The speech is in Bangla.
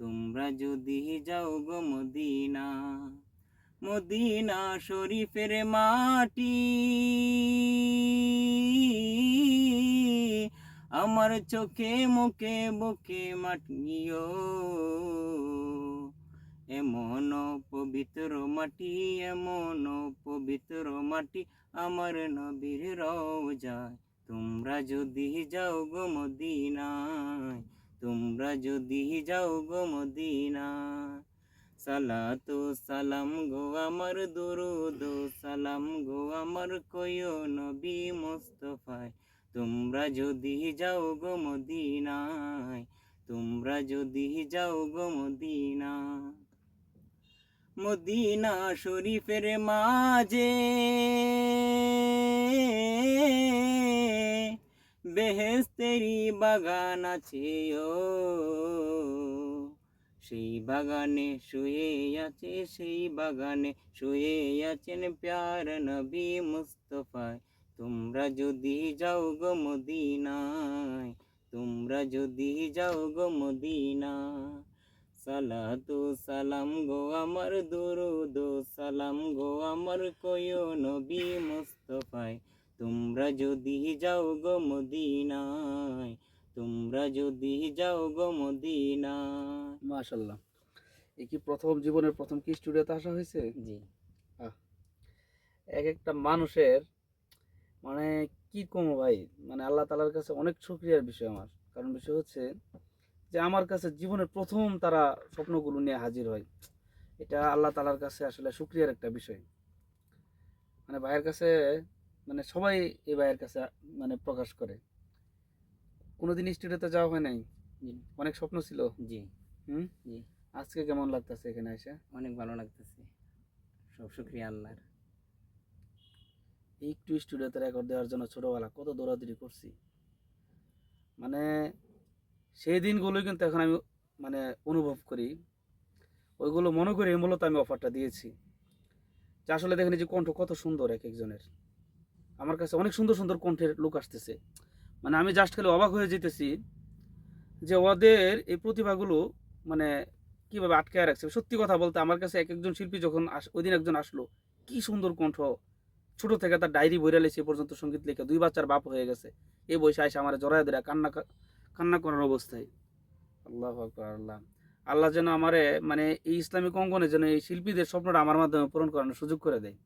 তোমরা যদি যাও গো মদিনা মদিনা শরীফের মাটি। আমার চোখে মুখে বুকে মাটিও, এমন পবিত্র মাটি, এমন পবিত্র মাটি আমার নবীর রওজায়। তোমরা যদি যাও গো মদিনায় তোমরা যদি যাও গো মদিনা, সালাতু সালাম গো আমার দুরুদ, সালাম গো আমার কয়ো নবী মোস্তফায়। তোমরা যদি যাও গো মদিনায়, তোমরা যদি যাও গো মদিনা। মদিনা শরীফের মাঝে বেহেস্তেরি বাগান আছে, ও। সেই বাগানে শুয়ে আছে, সেই বাগানে শুয়ে আছেন প্যার নবী মুস্তফায়। তোমরা যদি যাও গো মদিনায়, তোমরা যদি যাও গো মদিনা সালাতু সালাম গো আমার, দুরুদ সালাম গো আমার কয়ো নবী মুস্তফায়। তোমরা যদি যাও গো মদিনায় তোমরা যদি যাও গো মদিনায়। মাশাল্লাহ। এই কি প্রথম জীবনের প্রথম কি স্টুডিওতে আসা হয়েছে? জি। এক একটা মানুষের মানে কি কমো ভাই? মানে আল্লাহ তালার কাছে অনেক শুক্রিয়ার বিষয় আমার। কারণ বিষয় হচ্ছে যে আমার কাছে জীবনের প্রথম তারা স্বপ্নগুলো নিয়ে হাজির হয়। এটা আল্লাহ তালার কাছে আসলে শুক্রিয়ার একটা বিষয়। মানে ভাইয়ের কাছে মানে সবাই এই ভাইয়ের কাছে মানে প্রকাশ করে। কোনোদিন স্টুডিওতে যাওয়া হয় নাই? অনেক স্বপ্ন ছিল? জি। হুম? জি। আজকে কেমন লাগতেছে এখানে এসে? অনেক ভালো লাগতেছে। সব শুক্রিয়া আল্লাহর। একটু স্টুডিওতে রেকর্ড দেওয়ার জন্য ছোটোবেলা কত দৌড়াদৌড়ি করছি। মানে সেই দিনগুলোই কিন্তু এখন আমি মানে অনুভব করি। ওইগুলো মনে করে মূলত আমি অফারটা দিয়েছি। যে আসলে দেখেন যে কণ্ঠ কত সুন্দর এক একজনের। আমার কাছে অনেক সুন্দর সুন্দর কণ্ঠের লোক আসতেছে। মানে আমি জাস্ট খালি অবাক হয়ে যেতেছি যে ওদের এই প্রতিভাগুলো মানে কীভাবে আটকায় রাখছে। সত্যি কথা বলতে আমার কাছে এক একজন শিল্পী যখন আস, ওই দিন একজন আসলো, কি সুন্দর কণ্ঠ। ছোট থেকে তার ডায়েরি বইরা লেছে, এ পর্যন্ত সংগীত লেখা, দুই বাচ্চার বাপ হয়ে গেছে। এই বয়সে আইসা আমার জড়ায় ধরে কান্না কান্না করার অবস্থায়। আল্লাহ আল্লাহ। আল্লাহ যেন আমারে মানে এই ইসলামিক অঙ্গনে যেন এই শিল্পীদের স্বপ্নটা আমার মাধ্যমে পূরণ করানোর সুযোগ করে দেয়।